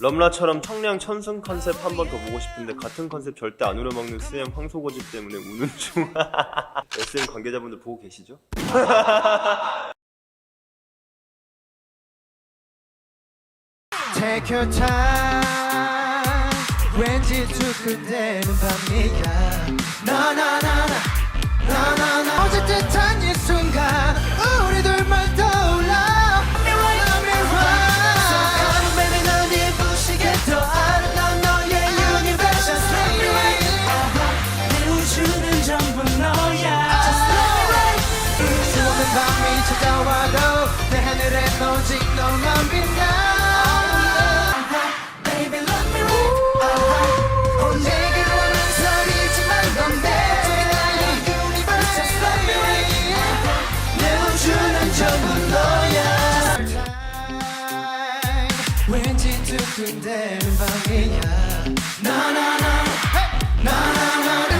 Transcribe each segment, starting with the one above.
럼라처럼 청량 천승 컨셉 한 번 더 보고 싶은데 같은 컨셉 절대 안 우려먹는 SM 황소고집 때문에 우는 중 SM 관계자분들 보고 계시죠? 왠지 두근대는 밤이야 주는 전부 너야. 왠지 두근대는 밤이야. 나나나 나나나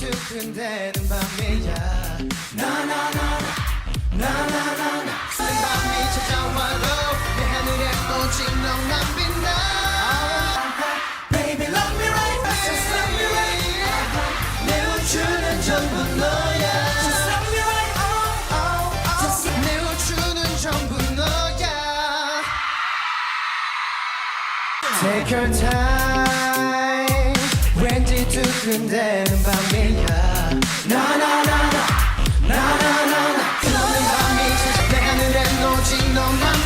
두근대는 밤이야 나나나나 나나나나 밤이 찾아와도 내 하늘에 오직 너만 빛나 Baby love me right Just love me right 내 우주는 전부 너야 Just love me right oh, oh, oh. 내 우주는 전부 너야 Take your time 흥되는 밤이야. 나나나나 나나나나. 흐는 밤이 내가 눈에 놓지 너만